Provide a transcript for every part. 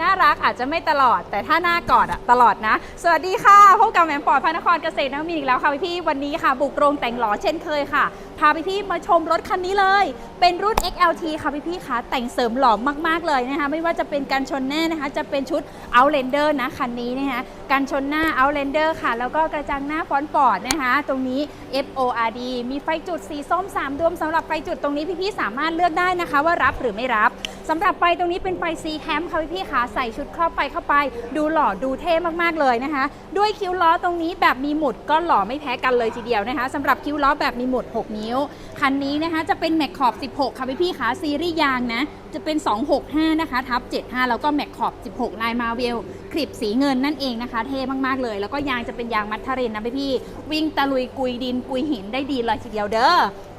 น่ารักอาจจะไม่ตลอด แต่ถ้าหน้ากอดอะตลอดนะ สวัสดีค่ะพบกับแหม่มปอดพระนครเกษตรนวมินอีกแล้วค่ะพี่ๆวันนี้ค่ะ บุกโรงแต่งหล่อเช่นเคยค่ะ พาพี่ๆมาชมรถคันนี้เลย เป็นรุ่น XLT ค่ะพี่ๆค่ะ แต่งเสริมหล่อมากๆเลยนะคะ ไม่ว่าจะเป็นการชนหน้านะคะ จะเป็นชุด Outlander นะคันนี้นะคะการชนหน้า Outlander ค่ะ แล้วก็กระจังหน้าฟอนต์ปอร์ดนะคะ ตรงนี้ FORD มีไฟจุดสีส้ม 3 ดวงสำหรับไฟจุดตรงนี้พี่ๆสามารถเลือกได้นะคะ ว่ารับหรือไม่รับ สำหรับไฟตรงนี้เป็นไฟ C cam ค่ะพี่ๆค่ะใส่ชุดครอบไฟเข้าไป ดูหล่อดูเท่มากๆเลยนะคะ ด้วยคิ้วล้อตรงนี้แบบมีหมุดก็หล่อไม่แพ้กันเลยทีเดียวนะคะสำหรับคิ้วล้อแบบมีหมุด 6 นิ้ว คันนี้นะคะจะเป็นแม็กขอบ 16 ค่ะพี่ๆค่ะซีรีส์ยางนะจะเป็น 265 นะคะทับ 75 แล้วก็แม็กขอบ 16 ลายมาเวลคลิปสีเงินนั่นเองนะคะ เท่มากๆเลย แล้วก็ยางจะเป็นยางมัทเทเรนนะพี่ๆวิ่งตะลุยกุยดินกุยหินได้ดีเลยทีเดียวเด้อ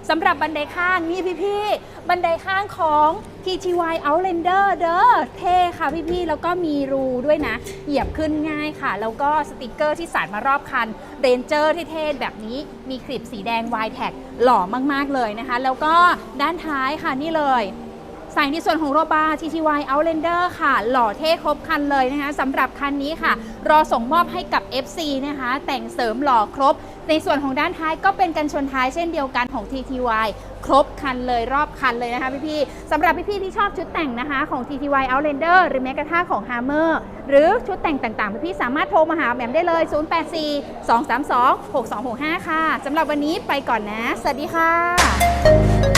สำหรับบันไดข้างนี่พี่ๆ บันไดข้างของ TTY Outlander เด้อเท่ค่ะพี่ๆ แล้วก็มีรูด้วยนะ เหยียบขึ้นง่ายค่ะ แล้วก็สติกเกอร์ที่สานมารอบคัน เรนเจอร์เท่ๆ แบบนี้มีคลิปสีแดง Y tag หล่อมากๆเลยนะคะ แล้วก็ด้านท้ายค่ะนี่เลย ใส่ในส่วนของโรบา TTY Outlander ค่ะ หล่อเท่ครบคันเลยนะคะสำหรับคันนี้ค่ะ รอส่งมอบให้กับ FC นะคะ แต่งเสริมหล่อครบ ในส่วนของด้านท้ายก็เป็นกันชนท้ายเช่นเดียวกันของ TTY ครบคันเลยรอบคันเลยนะคะพี่ๆสำหรับพี่ๆที่ชอบชุดแต่งนะคะของ TTY Outlander หรือแม้กระทั่งของ Hammer หรือชุดแต่งต่างๆ พี่ๆสามารถโทรมาหาแหม่มได้เลย 084 232 6265 ค่ะสำหรับวันนี้ไปก่อนนะ สวัสดีค่ะ